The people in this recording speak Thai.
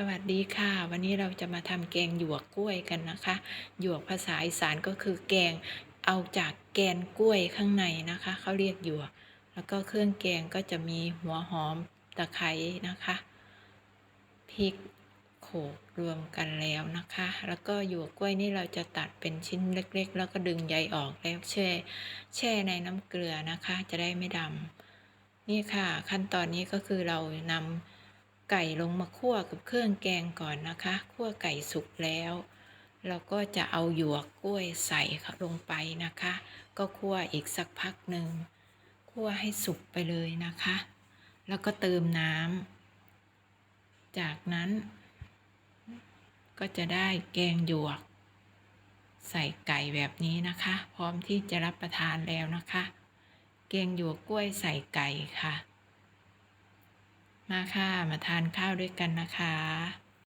สวัสดีค่ะ วันนี้เราจะมาทำแกงหยวกกล้วยกันนะคะ หยวกภาษาอีสานก็คือแกงเอาจากแกนกล้วยข้างในนะคะเขาเรียกหยวก แล้วก็เครื่องแกงก็จะมีหัวหอมตะไคร้นะคะพริกโขลกรวมกันแล้วนะคะ แล้วก็หยวกกล้วยนี่เราจะตัดเป็นชิ้นเล็ก ๆ แล้วก็ดึงใยออกแล้วแช่ แช่ในน้ำเกลือนะคะ จะได้ไม่ดำนี่ค่ะ ขั้นตอนนี้ก็คือเรานำ ไก่ลงมาคั่วกับเครื่องแกงก่อนนะคะคั่วไก่สุกแล้ว เราก็จะเอาหยวกกล้วยใส่ลงไปนะคะ ก็คั่วอีกสักพักหนึ่งคั่วให้สุกไปเลยนะคะ แล้วก็เติมน้ำจากนั้นก็จะได้แกงหยวก ใส่ไก่แบบนี้นะคะ พร้อมที่จะรับประทานแล้วนะคะ แกงหยวกกล้วยใส่ไก่ค่ะ มาค่ะ มาทานข้าวด้วยกันนะคะ